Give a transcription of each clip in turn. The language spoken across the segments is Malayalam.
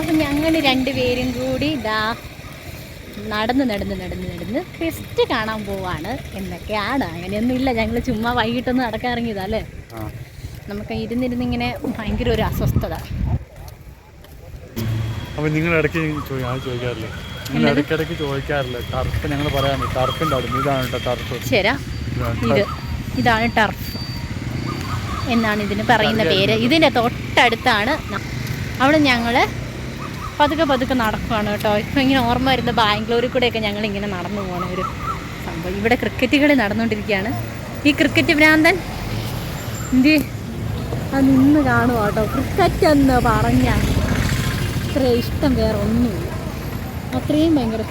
അപ്പം ഞങ്ങൾ രണ്ടുപേരും കൂടി ഇതാ നടന്ന് നടന്ന് നടന്ന് നടന്ന് ഫെസ്റ്റ് കാണാൻ പോവാണ് എന്നൊക്കെയാണ്. അങ്ങനെയൊന്നും ഇല്ല ഞങ്ങൾ ചുമ്മാ വൈകിട്ടൊന്ന് നടക്കാൻ ഇറങ്ങിയതാ അല്ലേ നമുക്ക് ഇരുന്നിരുന്ന് ഇങ്ങനെ ഭയങ്കര ഒരു അസ്വസ്ഥത. അപ്പൊ നിങ്ങൾ ഇടയ്ക്ക് ചോദിക്കാറില്ലേ? നിങ്ങൾ ഇടയ്ക്കിടയ്ക്ക് ചോദിക്കാറില്ലേ? ടർഫ് ഞങ്ങൾ പറയാമോ ടർഫ് അവിടെ ഇതാണ് ടർഫ്. ശരാ ഇത് ഇതാണ് ടർഫ്. എന്നാണ് ഇതിന് പറയുന്ന പേര്. ഇതിന്റെ തൊട്ടടുത്താണ് അവിടെ ഞങ്ങൾ പതുക്കെ പതുക്കെ നടക്കുകയാണ് കേട്ടോ. ഇപ്പം ഇങ്ങനെ ഓർമ്മ വരുന്ന ബാംഗ്ലൂരിൽ കൂടെയൊക്കെ ഞങ്ങൾ ഇങ്ങനെ നടന്നു പോകണ ഒരു സംഭവം. ഇവിടെ ക്രിക്കറ്റ് കളി നടന്നുകൊണ്ടിരിക്കുകയാണ്. ഈ ക്രിക്കറ്റ് ഭ്രാന്തൻ എന്തി? അത് നിന്ന് കാണുക കേട്ടോ. ക്രിക്കറ്റ് എന്ന് പറഞ്ഞാൽ ഇത്ര ഇഷ്ടം വേറെ ഒന്നുമില്ല. അത്രയും ഭയങ്കര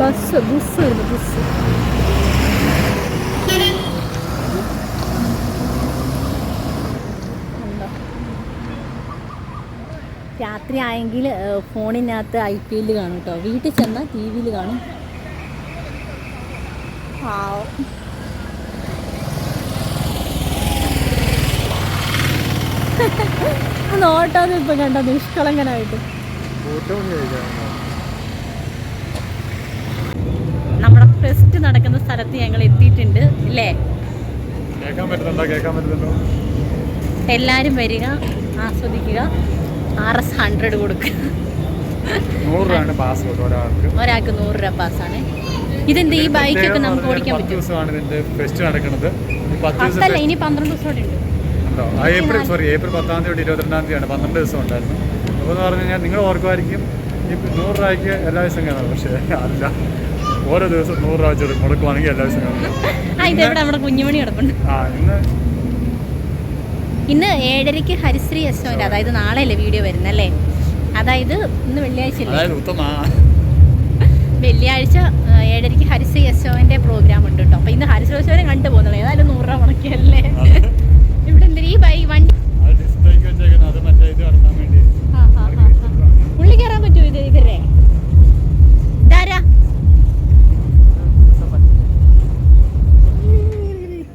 ബസ് ബസ് വരുന്നു ബസ് ഉണ്ടോ? രാത്രി ആയെങ്കിൽ ഫോണിനകത്ത് ഐ പി എല്ലിൽ കാണും കേട്ടോ വീട്ടിൽ ചെന്നാൽ ടി വിയിൽ കാണും. ആ നോട്ടാതെ ഇപ്പം കണ്ടോ? നിഷ്കളങ്കനായിട്ട്. നമ്മുടെ ഫെസ്റ്റ് നടക്കുന്ന സ്ഥലത്ത് ഞങ്ങൾ എത്തിയിട്ടുണ്ട് ഇല്ലേ എല്ലാവരും വരിക ആസ്വദിക്കുക. ആർ എസ് ഹൺഡ്രഡ് കൊടുക്കുക ഒരാൾക്ക്. നൂറ് രൂപ പാസ്സാണ് ഇതെന്ത് ഈ ബൈക്കൊക്കെ നമുക്ക് ഓടിക്കാൻ പറ്റും അല്ല ഇനി പന്ത്രണ്ട് ദിവസം കൂടെ ഉണ്ട്. ഏപ്രിൽ സോറി ഏപ്രിൽ പത്താം തീയതി ഇരുപത്തിരണ്ടാം തീയതിയാണ്. പന്ത്രണ്ട് ദിവസം ഉണ്ടായിരുന്നു. അപ്പോൾ എന്ന് പറഞ്ഞു കഴിഞ്ഞാൽ നിങ്ങൾ ഓർക്കുമായിരിക്കും ഈ നൂറ് രൂപയ്ക്ക് എല്ലാ ദിവസം കാണാം. പക്ഷേ അല്ല. ഓരോ ദിവസം നൂറ് രൂപ വെച്ച് മുടക്കുവാണെങ്കിൽ എല്ലാ ദിവസം കാണാം. ആ ഇന്ന് ഇന്ന് ഏഴരയ്ക്ക് ഹരിശ്രീ യശോന്റെ അതായത് നാളെ അല്ലേ വീഡിയോ വരുന്നല്ലേ അതായത് ഇന്ന് വെള്ളിയാഴ്ച വെള്ളിയാഴ്ച ഏഴരയ്ക്ക് ഹരിശ്രീ യശോന്റെ പ്രോഗ്രാം ഉണ്ട് കേട്ടോ അപ്പൊ ഇന്ന് ഹരിശ്രീ യശോനെ കണ്ടു പോകുന്നുള്ളൂ ഏതായാലും നൂറ് രൂപ മുടക്കിയല്ലേ ഇവിടെ എന്തിനാ ഈ ബൈ വണ്ടി. ഉള്ളി കയറാൻ പറ്റുമോ ഇത് ഇവരെ? ഇതാരാ?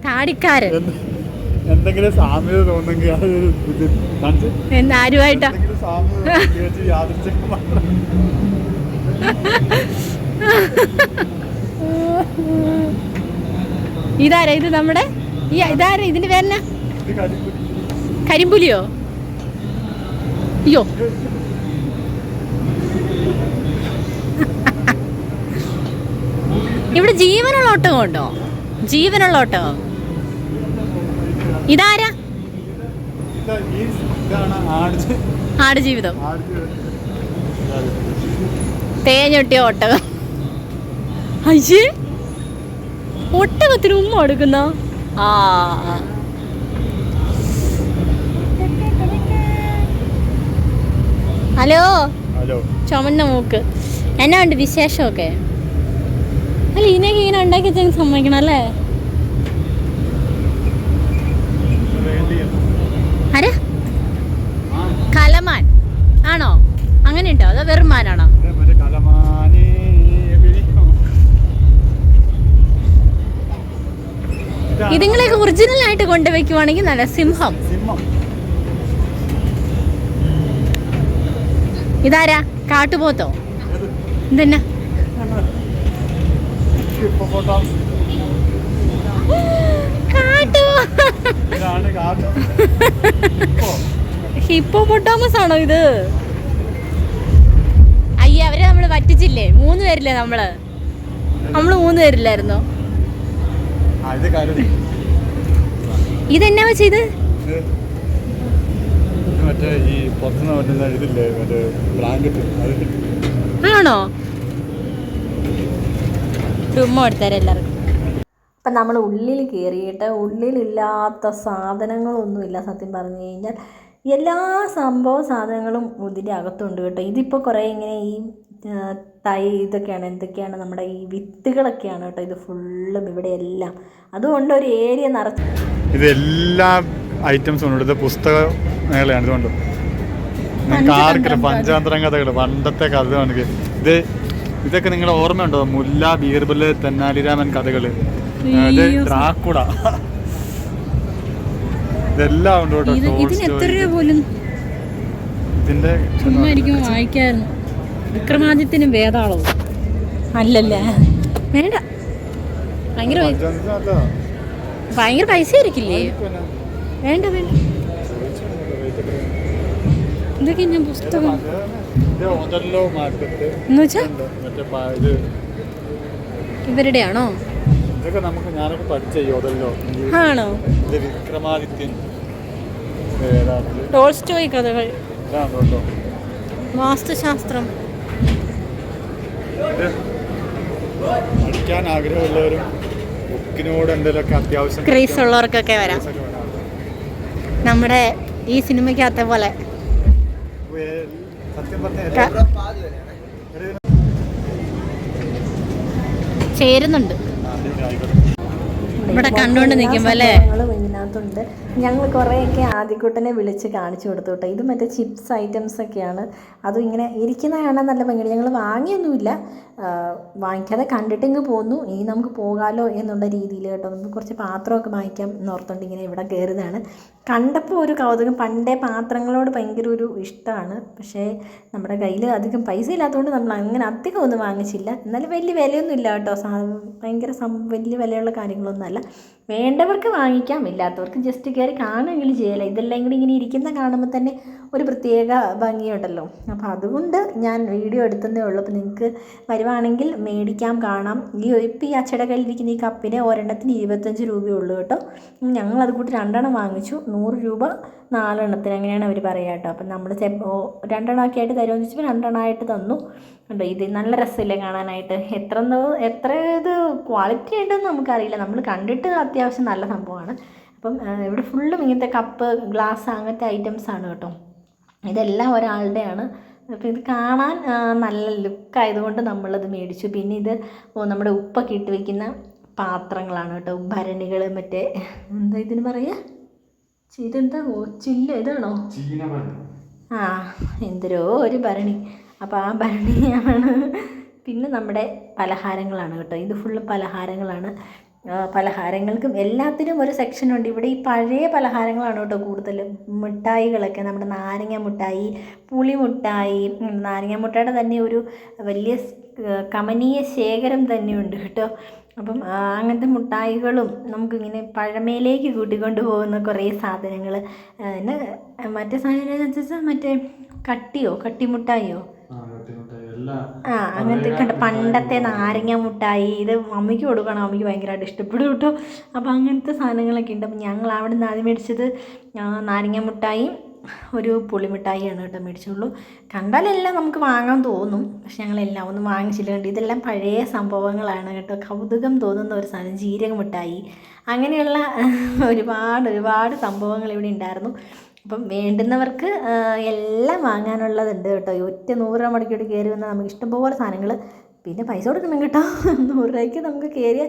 താടിക്കാരൻ. എന്തെങ്കിലും സാമ്യത തോന്നുന്നെങ്കിൽ അത് ആരുമായിട്ടാ? ഇതാരാ ഇത് നമ്മുടെ? ഈ ഇതാരാ ഇതിന്റെ പേരെന്നാ? കരിമ്പുലിയോ? അയ്യോ. ഇവിടെ ജീവനുള്ള ഒട്ടകം ഉണ്ടോ? ജീവനുള്ള ഒട്ടകം ഇതാരാ? ആട്. ജീവിതം. തേഞ്ഞൊട്ടിയ ഒട്ടകം. അയ്യേ. ഒട്ടകത്തിന് ഉമ്മ എടുക്കുന്ന ആ ഹലോ? ഹലോ. ചുമന്ന മൂക്ക്. എന്നാ ഉണ്ട് വിശേഷമൊക്കെ? അല്ല ഇതിനൊക്കെ ഇങ്ങനെ ഉണ്ടാക്കി സമ്മതിക്കണം അല്ലേ? ആരാ? കലമാൻ. ആണോ? അങ്ങനെ ഉണ്ടോ അതോ വെറും മാനാണോ? പിരിക്കും. ഒറിജിനൽ ആയിട്ട് കൊണ്ടുവയ്ക്കുവാണെങ്കിൽ നല്ല സിംഹം. ഇതാരാ? കാട്ടുപോത്തോ? എന്തെന്നാ. കാട്ടു ഇതാണ് കാട് ഹിപ്പോ. ഹിപ്പോപ്പൊട്ടാമസ് ആണോ ഇത്? അയ്യ അവരെ നമ്മൾ പറ്റിച്ചില്ലേ? മൂന്ന് പേരില്ലേ നമ്മൾ? നമ്മൾ മൂന്ന് പേരില്ലായിരുന്നോ? ആ, ഇത് കരടി ഇതെന്നാ വെച്ചത് ആണോ? ഉമ്മ കൊടുത്തേരെ എല്ലാവർക്കും. അപ്പം നമ്മൾ ഉള്ളിൽ കയറിയിട്ട് ഉള്ളിലില്ലാത്ത സാധനങ്ങളൊന്നുമില്ല സത്യം പറഞ്ഞു കഴിഞ്ഞാൽ. എല്ലാ സംഭവ സാധനങ്ങളും ഇതിന്റെ അകത്തുണ്ട് കേട്ടോ. ഇതിപ്പോൾ കുറേ ഇങ്ങനെ ഈ തൈ ഇതൊക്കെയാണ് എന്തൊക്കെയാണ് നമ്മുടെ ഈ വിത്തുകളൊക്കെയാണ് കേട്ടോ ഇത് ഫുള്ളും ഇവിടെ എല്ലാം അതുകൊണ്ട് ഒരു ഏരിയ നിറച്ച് ഇതെല്ലാ ഐറ്റംസും ഉണ്ട്. ഇത് പുസ്തക മേളയാണ് ഇതുകൊണ്ട്. നിങ്ങൾക്ക് ആർക്കില്ല പഞ്ചാന്തരം കഥകൾ പണ്ടത്തെ കഥകളാണ് ഇത്. ഇത് ഇതൊക്കെ നിങ്ങളുടെ ഓർമ്മയുണ്ടോ? മുല്ല ബീർബൽ തെന്നാലിരാമൻ കഥകൾ. ഇത് ഡ്രാക്കുട. ഇതെല്ലാം ഉണ്ട് കേട്ടോ ഇത് ഇതിന് എത്ര രൂപ പോലും ഇതിന്റെ വായിക്കായിരുന്നു വിക്രമാദിത്യനും വേതാളവും. അല്ലല്ലേ. വേണ്ട. ഭയങ്കര ഭയങ്കര പൈസ ആയിരിക്കില്ലേ? വേണ്ട വേണ്ട. ഇതൊക്കെ ഞാൻ പുസ്തകം. ഇത് ഓതല്ലോ മാർക്കറ്റ്. എന്ന് വെച്ചാ? ഉണ്ട്. മറ്റേ പ- ഇത്. ഇവരുടെയാണോ? നമുക്ക് ഞാനൊക്കെ പഠിച്ച യോതല്ലോ ആണോ? ഇത് വിക്രമാദിത്യൻ ടോൾസ്റ്റോയ് കഥകൾ. വാസ്തുശാസ്ത്രം. പഠിക്കാൻ ആഗ്രഹമുള്ളവരും ബുക്കിനോട് എന്തെങ്കിലുമൊക്കെ അത്യാവശ്യം ക്രേസ് ഉള്ളവർക്കൊക്കെ വരാം. നമ്മുടെ ഈ സിനിമയ്ക്കകത്ത പോലെ. ചേരുന്നുണ്ട്. ഇവിടെ കണ്ടുകൊണ്ട് നിൽക്കുമ്പോ അല്ലേ? ഇതിനകത്തുണ്ട്. ഞങ്ങൾ കുറേയൊക്കെ ആദ്യക്കൂട്ടനെ വിളിച്ച് കാണിച്ചു കൊടുത്തു കേട്ടോ ഇത് മറ്റേ ചിപ്സ് ഐറ്റംസ് ഒക്കെയാണ്. അതും ഇങ്ങനെ ഇരിക്കുന്ന കാണാൻ നല്ല ഭംഗിയാണ് ഞങ്ങൾ വാങ്ങിയൊന്നുമില്ല. വാങ്ങിക്കാതെ കണ്ടിട്ട് ഇങ്ങ് പോന്നു. ഇനി നമുക്ക് പോകാലോ എന്നുള്ള രീതിയിൽ കേട്ടോ. നമുക്ക് കുറച്ച് പാത്രമൊക്കെ വാങ്ങിക്കാം എന്നോർത്തുകൊണ്ട് ഇങ്ങനെ ഇവിടെ കയറുന്നതാണ് കണ്ടപ്പോൾ ഒരു കൗതുകം. പണ്ടേ പാത്രങ്ങളോട് ഭയങ്കര ഒരു ഇഷ്ടമാണ്. പക്ഷേ നമ്മുടെ കയ്യിൽ അധികം പൈസ ഇല്ലാത്തതുകൊണ്ട് നമ്മൾ അങ്ങനെ അധികം ഒന്നും വാങ്ങിച്ചില്ല. എന്നാലും വലിയ വിലയൊന്നും ഇല്ല കേട്ടോ ഭയങ്കര വലിയ വിലയുള്ള കാര്യങ്ങളൊന്നും അല്ല വേണ്ടവർക്ക് വാങ്ങിക്കാം. ഇല്ലാത്തവർക്ക് ജസ്റ്റ് കയറി കാണുമെങ്കിലും ചെയ്യല ഇതെല്ലാം കൂടി ഇങ്ങനെ ഇരിക്കുന്ന കാണുമ്പോൾ തന്നെ ഒരു പ്രത്യേക ഭംഗിയുണ്ടല്ലോ. അപ്പോൾ അതുകൊണ്ട് ഞാൻ വീഡിയോ എടുത്തതേ ഉള്ളൂ. അപ്പോൾ നിങ്ങൾക്ക് വരുവാണെങ്കിൽ മേടിക്കാം കാണാം. ഈ ഇപ്പം ഈ അച്ചയുടെ കയ്യിലിരിക്കുന്ന ഈ കപ്പിന് ഒരെണ്ണത്തിന് ഇരുപത്തഞ്ച് രൂപയേ ഉള്ളൂ കേട്ടോ. ഞങ്ങൾ അത് കൂട്ടി രണ്ടെണ്ണം വാങ്ങിച്ചു. നൂറ് രൂപ നാലെണ്ണത്തിന് അങ്ങനെയാണ് അവർ പറയുക കേട്ടോ. അപ്പം നമ്മൾ രണ്ടെണ്ണമൊക്കെ ആയിട്ട് തരുമെന്ന് വെച്ചപ്പോൾ രണ്ടെണ്ണമായിട്ട് തന്നു. കണ്ടോ ഇത് നല്ല രസമില്ലേ കാണാനായിട്ട്. എത്ര എത്ര ഇത് ക്വാളിറ്റി ഉണ്ടെന്ന് നമുക്കറിയില്ല. നമ്മൾ കണ്ടിട്ട് അത്യാവശ്യം നല്ല സംഭവമാണ്. അപ്പം ഇവിടെ ഫുള്ളും ഇങ്ങനത്തെ കപ്പ് ഗ്ലാസ് അങ്ങനത്തെ ഐറ്റംസ് ആണ് കേട്ടോ. ഇതെല്ലാം ഒരാളുടെയാണ്. അപ്പോൾ ഇത് കാണാൻ നല്ല ലുക്കായതുകൊണ്ട് നമ്മളത് മേടിച്ചു. പിന്നെ ഇത് നമ്മുടെ ഉപ്പൊക്കെ ഇട്ട് വെക്കുന്ന പാത്രങ്ങളാണ് കേട്ടോ. ഭരണികൾ മറ്റേ എന്താ ഇതിന് പറയുക ചിരെന്താ ഓ ചില്ല ഇതാണോ? ആ എന്തരോ ഒരു ഭരണി. അപ്പോൾ ആ ഭരണിയാണ് പിന്നെ നമ്മുടെ പലഹാരങ്ങളാണ് കേട്ടോ. ഇത് ഫുള്ള് പലഹാരങ്ങളാണ്. പലഹാരങ്ങൾക്കും എല്ലാത്തിനും ഒരു സെക്ഷൻ ഉണ്ട്. ഇവിടെ ഈ പഴയ പലഹാരങ്ങളാണ് കേട്ടോ കൂടുതലും. മിഠായികളൊക്കെ നമ്മുടെ നാരങ്ങ മിഠായി പുളി മിഠായി നാരങ്ങ മിഠായിയുടെ തന്നെ ഒരു വലിയ കമനീയ ശേഖരം തന്നെയുണ്ട് കേട്ടോ. അപ്പം അങ്ങനത്തെ മിഠായികളും നമുക്കിങ്ങനെ പഴമയിലേക്ക് കൂട്ടിക്കൊണ്ട് പോകുന്ന കുറേ സാധനങ്ങൾ പിന്നെ മറ്റേ സാധനം എന്ന് വെച്ചാൽ മറ്റേ കട്ടിയോ കട്ടിമുട്ടായിയോ ആ അങ്ങനത്തെ കണ്ട പണ്ടത്തെ നാരങ്ങ മുട്ടായി ഇത് അമ്മയ്ക്ക് കൊടുക്കണം അമ്മയ്ക്ക് ഭയങ്കരമായിട്ട് ഇഷ്ടപ്പെടും കേട്ടോ. അപ്പോൾ അങ്ങനത്തെ സാധനങ്ങളൊക്കെ ഉണ്ട്. അപ്പം ഞങ്ങൾ അവിടെ നിന്ന് ആദ്യം മേടിച്ചത് നാരങ്ങ മുട്ടായും ഒരു പുളിമിഠായിയാണ് കേട്ടോ മേടിച്ചുള്ളൂ. കണ്ടാലെല്ലാം നമുക്ക് വാങ്ങാൻ തോന്നും. പക്ഷെ ഞങ്ങളെല്ലാം ഒന്നും വാങ്ങിച്ചില്ല കണ്ട് ഇതെല്ലാം പഴയ സംഭവങ്ങളാണ് കേട്ടോ. കൗതുകം തോന്നുന്ന ഒരു സാധനം ജീരക മിഠായി അങ്ങനെയുള്ള ഒരുപാട് ഒരുപാട് സംഭവങ്ങൾ ഇവിടെ ഉണ്ടായിരുന്നു. അപ്പം വേണ്ടുന്നവർക്ക് എല്ലാം വാങ്ങാനുള്ളതുണ്ട് കേട്ടോ. ഒറ്റ നൂറ് രൂപ മുടക്കിയിട്ട് കയറി വന്നാൽ നമുക്ക് ഇഷ്ടംപോലെ സാധനങ്ങൾ പിന്നെ പൈസ കൊടുക്കണം കേട്ടോ. നൂറ് രൂപയ്ക്ക് നമുക്ക് കയറി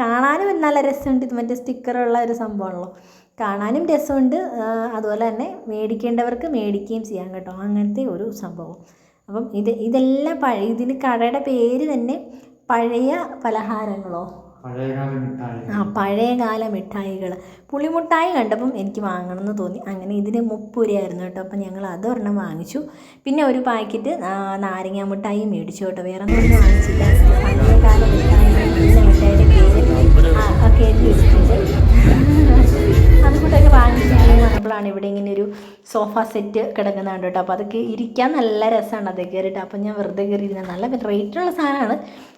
കാണാനും നല്ല രസമുണ്ട്. ഇത് മറ്റേ സ്റ്റിക്കറുള്ള ഒരു സംഭവമാണല്ലോ. കാണാനും രസമുണ്ട്. അതുപോലെ തന്നെ മേടിക്കേണ്ടവർക്ക് മേടിക്കുകയും ചെയ്യാം കേട്ടോ. അങ്ങനത്തെ ഒരു സംഭവം. അപ്പം ഇത് ഇതെല്ലാം പഴയ ഇതിന് കടയുടെ പേര് തന്നെ പഴയ പലഹാരങ്ങളോ ആ പഴയകാല മിഠായികൾ. പുളിമുട്ടായി കണ്ടപ്പം എനിക്ക് വാങ്ങണമെന്ന് തോന്നി. അങ്ങനെ ഇതിന് മുപ്പൂരയായിരുന്നു കേട്ടോ. അപ്പം ഞങ്ങൾ അതൊരെണ്ണം വാങ്ങിച്ചു. പിന്നെ ഒരു പാക്കറ്റ് നാരങ്ങ മിഠായി മേടിച്ചു കേട്ടോ. വേറെ ഒന്നും വാങ്ങിച്ചില്ല. പഴയകാല ഇവിടെ ഇങ്ങനെ ഒരു സോഫ സെറ്റ് കിടക്കുന്നുണ്ട് കേട്ടോ. അപ്പോൾ അതൊക്കെ ഇരിക്കാൻ നല്ല രസമാണ് അതൊക്കെ കയറിയിട്ട് അപ്പം ഞാൻ വെറുതെ കയറി ഇരുന്ന നല്ല റേറ്റുള്ള സാധനമാണ്.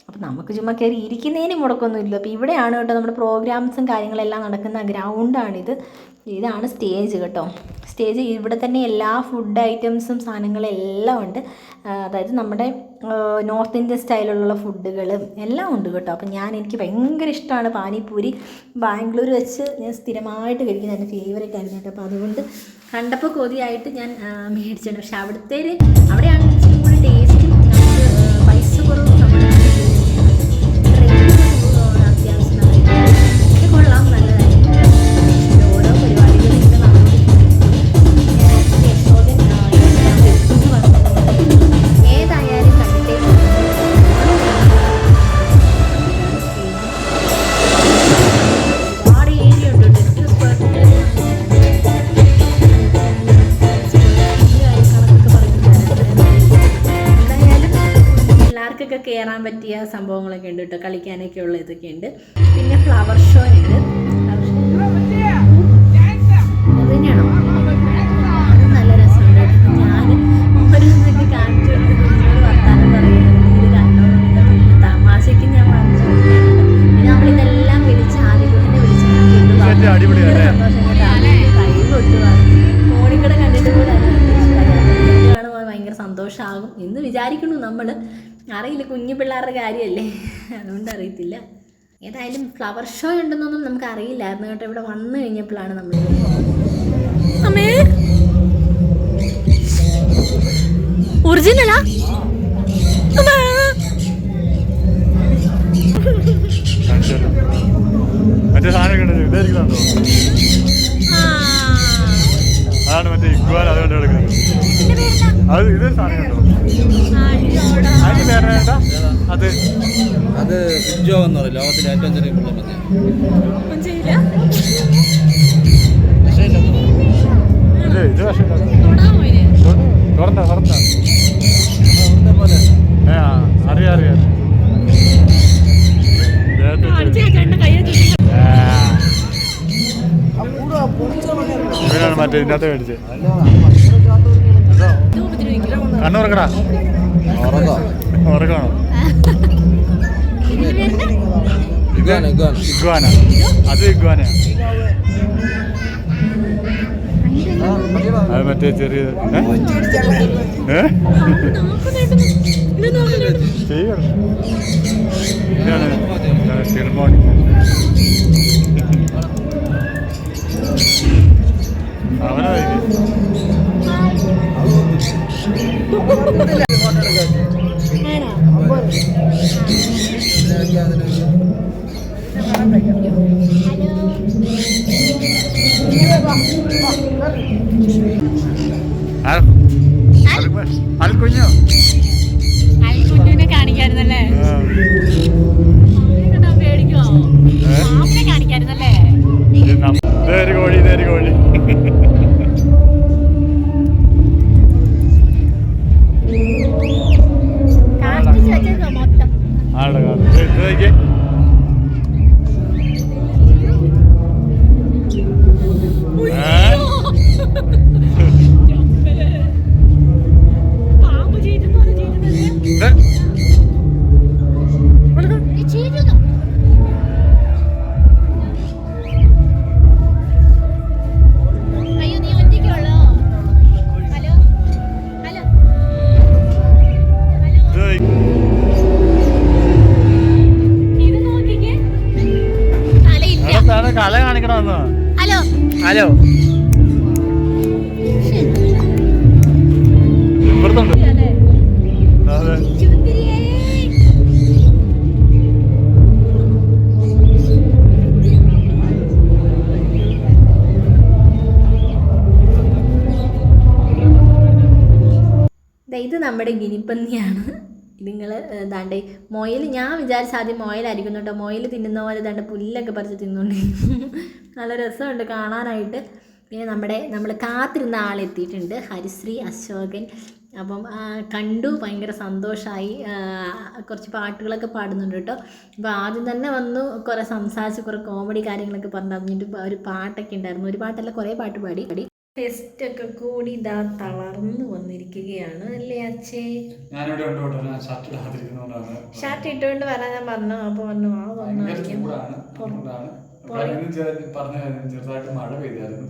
അപ്പം നമുക്ക് ചുമ്മാ കയറി ഇരിക്കുന്നതിന് മുടക്കൊന്നുമില്ല അപ്പോൾ ഇവിടെയാണ് കേട്ടോ നമ്മുടെ പ്രോഗ്രാംസും കാര്യങ്ങളെല്ലാം നടക്കുന്ന ഗ്രൗണ്ടാണിത് ഇതാണ് സ്റ്റേജ് കേട്ടോ. സ്റ്റേജ് ഇവിടെ തന്നെ എല്ലാ ഫുഡ് ഐറ്റംസും സാധനങ്ങളെല്ലാം ഉണ്ട്. അതായത് നമ്മുടെ നോർത്ത് ഇന്ത്യൻ സ്റ്റൈലിലുള്ള ഫുഡുകൾ എല്ലാം ഉണ്ട് കേട്ടോ. അപ്പം ഞാൻ എനിക്ക് ഭയങ്കര ഇഷ്ടമാണ് പാനിപ്പൂരി. ബാംഗ്ലൂർ വെച്ച് ഞാൻ സ്ഥിരമായിട്ട് കഴിക്കുന്ന എന്റെ ഫേവറേറ്റ് ആയിരുന്നു കേട്ടോ. അപ്പോൾ അതുകൊണ്ട് കണ്ടപ്പോൾ കൊതിയായിട്ട് ഞാൻ മേടിച്ചിട്ടുണ്ട് പക്ഷെ അവിടുത്തെ അവിടെയാണ് പിള്ളേരുടെ കാര്യമല്ലേ? അതുകൊണ്ട് അറിയത്തില്ല. ഏതായാലും ഫ്ലവർ ഷോ ഉണ്ടെന്നൊന്നും നമുക്ക് അറിയില്ലായിരുന്നു കേട്ടോ. ഇവിടെ വന്നു കഴിഞ്ഞപ്പോഴാണ് നമ്മൾ ഫിജോ എന്ന് പറയും ലോകത്തിലെ ഏറ്റവും ചെറിയ ഏ ആ, അറിയാം അറിയാം. മറ്റേ ഇതിന്റെ അകത്ത് മേടിച്ചത് കണ്ണുറക്കടാ ഉറക്കണോ ഇഗ്വാന ഇഗ്വാന. ഇഗ്വാന. അത് അത് മറ്റേ ചെറിയ? ഏ? ചെയ്യണം. നമ്മുടെ ഗിനിപ്പന്നിയാണ്. നിങ്ങൾ ദാണ്ട് മൊയൽ ഞാൻ വിചാരിച്ച ആദ്യം മൊയിലായിരിക്കും കേട്ടോ. മൊയൽ തിന്നുന്ന പോലെ ദാണ്ട് പുല്ലൊക്കെ പറിച്ച് തിന്നുകൊണ്ട് നല്ല രസമുണ്ട് കാണാനായിട്ട്. പിന്നെ നമ്മുടെ നമ്മൾ കാത്തിരുന്ന ആളെത്തിയിട്ടുണ്ട് ഹരിശ്രീ അശോകൻ. അപ്പം കണ്ടു ഭയങ്കര സന്തോഷമായി കുറച്ച് പാട്ടുകളൊക്കെ പാടുന്നുണ്ട് കേട്ടോ. അപ്പോൾ ആദ്യം തന്നെ വന്നു കുറേ സംസാരിച്ച് കുറേ കോമഡി കാര്യങ്ങളൊക്കെ പറഞ്ഞു തന്നിട്ട് ഒരു പാട്ടൊക്കെ ഉണ്ടായിരുന്നു. ഒരു പാട്ടല്ല കുറേ പാട്ട് പാടി. പാടി ടെസ്റ്റ് ഒക്കെ കൂടി ഇതാ തളർന്നു വന്നിരിക്കുകയാണ് അല്ലേ അച്ഛേ? ഞാനിവിടെ ഷർട്ട് ഇട്ടുകൊണ്ട് വരാൻ ഞാൻ പറഞ്ഞു. അപ്പൊ പറഞ്ഞു ആ വന്നു ചെ- പറഞ്ഞ മഴ പെയ്തായിരുന്നു.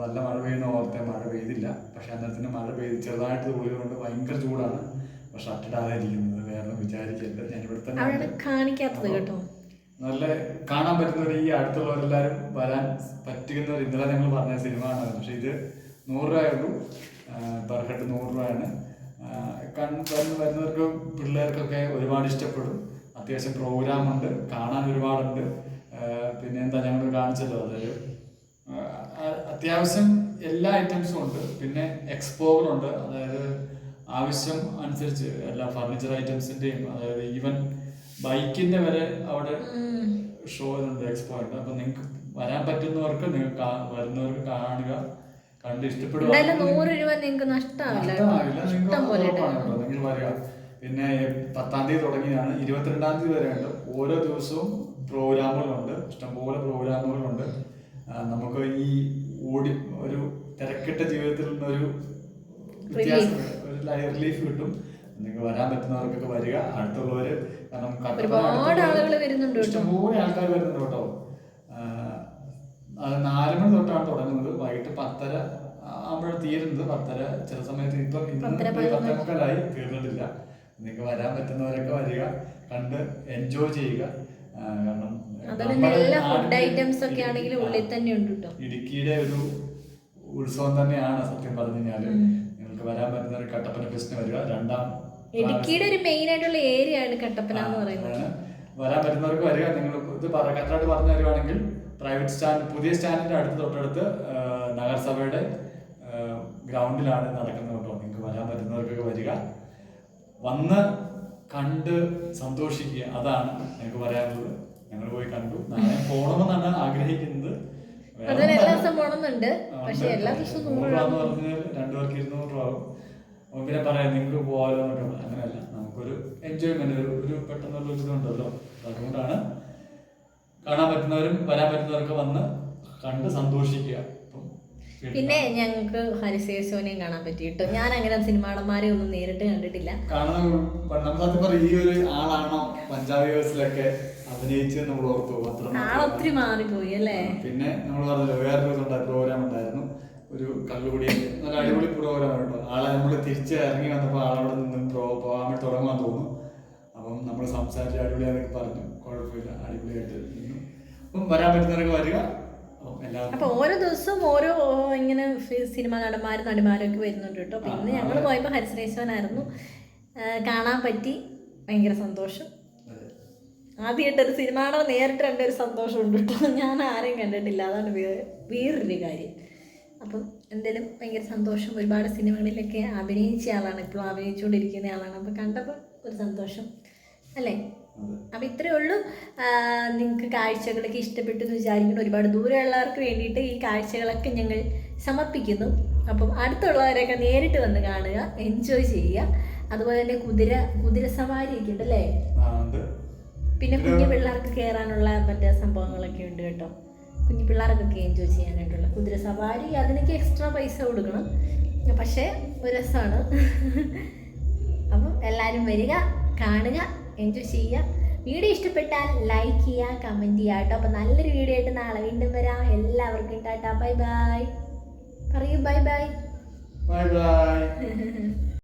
നല്ല മഴ പെയ്യുന്ന ഓർത്തെ മഴ പെയ്തില്ല. പക്ഷെ അന്നേരത്തിന് മഴ പെയ്ത് ചെറുതായിട്ട് തൂളിയത് കൊണ്ട് ഭയങ്കര ചൂടാണ്. പക്ഷെ ഷർട്ട് ഇടാതെ ഇരിക്കുന്നത് വേറെ വിചാരിക്കരുത്. ഞാൻ ഇവിടെ തന്നെ കാണിക്കാത്തത് കേട്ടോ. നല്ല കാണാൻ പറ്റുന്നവർ ഈ അടുത്തുള്ളവരെല്ലാവരും വരാൻ പറ്റുന്നവർ ഇന്നലെ ഞങ്ങൾ പറഞ്ഞ സിനിമ ആണ് പക്ഷെ ഇത് നൂറ് രൂപയുള്ളൂ പെർ ഹെഡ് നൂറ് രൂപയാണ്. കണ്ണ് വരുന്നവർക്ക് പിള്ളേർക്കൊക്കെ ഒരുപാട് ഇഷ്ടപ്പെടും. അത്യാവശ്യം പ്രോഗ്രാം ഉണ്ട്. കാണാൻ ഒരുപാടുണ്ട്. പിന്നെ എന്താ ഞങ്ങൾ കാണിച്ചല്ലോ അതൊരു അത്യാവശ്യം എല്ലാ ഐറ്റംസും ഉണ്ട്. പിന്നെ എക്സ്പോകളുണ്ട് അതായത് ആവശ്യം അനുസരിച്ച് എല്ലാ ഫർണിച്ചർ ഐറ്റംസിന്റെയും അതായത് ഈവൻ ബൈക്കിന്റെ വരെ അവിടെ ഷോ ഉണ്ട് എക്സ്പോ ഉണ്ട്. അപ്പൊ നിങ്ങൾക്ക് വരാൻ പറ്റുന്നവർക്ക് നിങ്ങൾക്ക് വരുന്നവർക്ക് കാണുക. കണ്ട് ഇഷ്ടപ്പെടുക. നൂറ് രൂപ നിങ്ങൾക്ക് നഷ്ടമാവില്ല. നിങ്ങൾ വരിക പിന്നെ പത്താം തീയതി തുടങ്ങിയാണ് ഇരുപത്തിരണ്ടാം തീയതി വരെ ഉണ്ട്. ഓരോ ദിവസവും പ്രോഗ്രാമുകളുണ്ട്. ഇഷ്ടംപോലെ പ്രോഗ്രാമുകളുണ്ട്. നമുക്ക് ഈ ഓടി ഒരു തിരക്കിട്ട ജീവിതത്തിൽ നിന്നൊരു വ്യത്യാസം ഒരു റിലീഫ് കിട്ടും. നിങ്ങൾക്ക് വരാൻ പറ്റുന്നവർക്കൊക്കെ വരിക. അടുത്തുള്ളവര് കാരണം ഒരുപാട് ആളുകൾ വരുന്നുണ്ട്. ഇഷ്ടംപോലെ ആൾക്കാർ വരുന്നുണ്ട് കേട്ടോ. നാല് മണി തൊട്ടാണ് തുടങ്ങുന്നത്. വൈകിട്ട് പത്തര ആകുമ്പോൾ തീരുന്നത്. പത്തര ചില സമയത്ത് ഇപ്പം ഇന്ന് പത്തര, മുക്കാലായി തീർന്നിട്ടില്ല. നിങ്ങൾക്ക് വരാൻ പറ്റുന്നവരൊക്കെ വരിക. കണ്ട് എൻജോയ് ചെയ്യുക. കാരണം ഫുഡ് ഐറ്റംസ് ഒക്കെ ആണെങ്കിൽ ഉള്ളിൽ തന്നെ ഉണ്ട് കേട്ടോ. ഇടുക്കിയുടെ ഒരു ഉത്സവം തന്നെയാണ് സത്യം പറഞ്ഞു കഴിഞ്ഞാൽ. നിങ്ങൾക്ക് വരാൻ പറ്റുന്ന ഒരു കട്ടപ്പന ഫെസ്റ്റിന് വരിക. രണ്ടാം ഇടുക്കിയുടെ ഒരു മെയിൻ ആയിട്ടുള്ള ഏരിയ ആണ് കട്ടപ്പന എന്ന് പറയുന്നത്. വരാൻ പറ്റുന്നവർക്ക് വരിക. നിങ്ങൾ ഇത് കറക്റ്റായിട്ട് പറഞ്ഞു തരുവാണെങ്കിൽ പ്രൈവറ്റ് സ്റ്റാൻഡ് പുതിയ സ്റ്റാൻഡിന്റെ അടുത്ത് തൊട്ടടുത്ത് നഗരസഭയുടെ ഗ്രൗണ്ടിലാണ് നടക്കുന്നത് കേട്ടോ. നിങ്ങൾക്ക് വരാൻ പറ്റുന്നവർക്കൊക്കെ വരിക. വന്ന് കണ്ട് സന്തോഷിക്കുക. അതാണ് ഞങ്ങൾക്ക് പറയാനുള്ളത്. ഞങ്ങൾ പോയി കണ്ടു. നാളെ പോകണമെന്നാണ് ആഗ്രഹിക്കുന്നത്. രണ്ടുപേർക്ക് എല്ലാ ദിവസം പോണമെന്നുണ്ട്. പക്ഷെ എല്ലാ ദിവസവും നൂറ് നൂറ് രൂപ രൂപ എന്ന് പറഞ്ഞാൽ രണ്ടു പേർക്ക് ഇരുന്നൂറ് രൂപ ആവും. പിന്നെ പറയാം നിങ്ങൾക്ക് പോകാമല്ലോ എന്നൊക്കെ പറയാം. അങ്ങനെയല്ല നമുക്കൊരു എൻജോയ്മെന്റ് ഒരു ഒരു പെട്ടെന്നുള്ള ഒരു ഇതുണ്ടല്ലോ. അതുകൊണ്ടാണ് കാണാൻ പറ്റുന്നവരും വരാൻ പറ്റുന്നവരൊക്കെ വന്ന് കണ്ട് സന്തോഷിക്കുക. പിന്നെ ഞങ്ങൾക്ക് ഹരിശേഷോനെയും കാണാൻ പറ്റി കേട്ടോ ഞാൻ അങ്ങനെ സിനിമാടന്മാരെ ഒന്നും നേരിട്ട് കണ്ടിട്ടില്ല. കാണുന്ന നമ്മൾ ഈ ഒരു ആളാണോ പഞ്ചാബി ഹൗസിലൊക്കെ അഭിനയിച്ച് നമ്മൾ ഓർത്തു പത്രം ആളൊത്തിരി മാറിപ്പോയി അല്ലേ? പിന്നെ നമ്മൾ പറഞ്ഞല്ലോ വേറൊരു പ്രോഗ്രാം ഉണ്ടായിരുന്നു. ഒരു കള്ളുകുടി നല്ല അടിപൊളി പ്രോഗ്രാം കേട്ടോ ആളെ നമ്മൾ തിരിച്ച് ഇറങ്ങി വന്നപ്പോൾ ആളവിടെ നിന്ന് പ്രോ പോകാൻ വേണ്ടി തുടങ്ങാൻ തോന്നുന്നു. അപ്പം നമ്മൾ സംസാരിച്ച് അടിപൊളിയാണെന്നൊക്കെ പറഞ്ഞു. കുഴപ്പമില്ല. അടിപൊളിയായിട്ട് നിന്നു. അപ്പം വരാൻ പറ്റുന്നവരൊക്കെ വരിക. അപ്പം ഓരോ ദിവസവും ഓരോ ഇങ്ങനെ സിനിമ നടന്മാരും നടിമാരും ഒക്കെ വരുന്നുണ്ട് കേട്ടോ. അപ്പൊ ഇന്ന് ഞങ്ങൾ പോയപ്പോൾ ഹരിശ്രേശ്വനായിരുന്നു കാണാൻ പറ്റി. ഭയങ്കര സന്തോഷം. ആദ്യമായിട്ട് ഒരു സിനിമ കാണാൻ നേരിട്ട് കണ്ട ഒരു സന്തോഷമുണ്ട് കേട്ടോ. ഞാൻ ആരെയും കണ്ടിട്ടില്ല. അതാണ് വേറൊരു കാര്യം. അപ്പം എന്തായാലും ഭയങ്കര സന്തോഷം. ഒരുപാട് സിനിമകളിലൊക്കെ അഭിനയിച്ച ആളാണ്. ഇപ്പോഴും അഭിനയിച്ചുകൊണ്ടിരിക്കുന്ന ആളാണ്. അപ്പം കണ്ടപ്പോൾ ഒരു സന്തോഷം. അല്ലേ? അപ്പോൾ അപ്പം ഇത്രയേ ഉള്ളൂ. നിങ്ങൾക്ക് കാഴ്ചകളൊക്കെ ഇഷ്ടപ്പെട്ടു എന്ന് വിചാരിക്കുന്നു. ഒരുപാട് ദൂരെയുള്ളവർക്ക് വേണ്ടിയിട്ട് ഈ കാഴ്ചകളൊക്കെ ഞങ്ങൾ സമർപ്പിക്കുന്നു. അപ്പം അടുത്തുള്ളവരൊക്കെ നേരിട്ട് വന്ന് കാണുക എൻജോയ് ചെയ്യുക. അതുപോലെ തന്നെ കുതിര കുതിര സവാരിയൊക്കെ ഉണ്ട് അല്ലേ? പിന്നെ കുഞ്ഞു പിള്ളേർക്ക് കയറാനുള്ള മറ്റേ സംഭവങ്ങളൊക്കെ ഉണ്ട് കേട്ടോ. കുഞ്ഞു പിള്ളേർക്കൊക്കെ എൻജോയ് ചെയ്യാനായിട്ടുള്ള കുതിര സവാരി അതിനൊക്കെ എക്സ്ട്രാ പൈസ കൊടുക്കണം. പക്ഷേ ഒരു രസമാണ് അപ്പം എല്ലാവരും വരിക കാണുക എൻജോയ് ചെയ്യുക. വീഡിയോ ഇഷ്ടപ്പെട്ടാൽ ലൈക്ക് ചെയ്യുക കമന്റ് ചെയ്യുക കേട്ടോ. അപ്പം നല്ലൊരു വീഡിയോ ആയിട്ട് നാളെ വീണ്ടും വരാം. എല്ലാവർക്കും ടാറ്റാ. Bye bye. പറയൂ ബൈ ബൈ. Bye bye.